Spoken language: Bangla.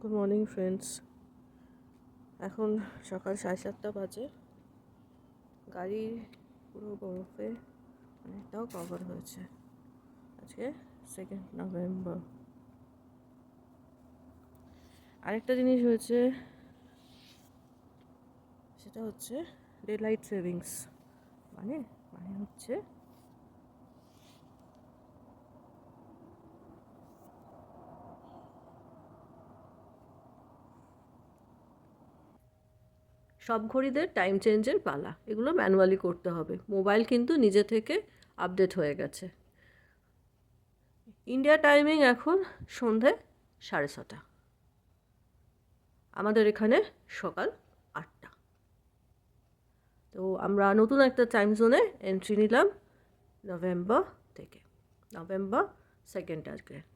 গুড মর্নিং ফ্রেন্ডস এখন সকাল সাড়ে সাতটা বাজে। গাড়ি পুরো বরফে অনেকটাও কভার হয়েছে। আজকে সেকেন্ড নভেম্বর আরেকটা জিনিস হয়েছে, সেটা হচ্ছে ডে লাইট সেভিংস মানে মানে হচ্ছে সব ঘড়িদের টাইম চেঞ্জের পালা, এগুলো ম্যানুয়ালি করতে হবে। মোবাইল কিন্তু নিজে থেকে আপডেট হয়ে গেছে। ইন্ডিয়া টাইমিং এখন সন্ধে সাড়ে ছটা। আমাদের এখানে সকাল আটটা। তো আমরা নতুন একটা টাইম জোনে এন্ট্রি নিলাম নভেম্বর থেকে। নভেম্বর সেকেন্ড আজকে।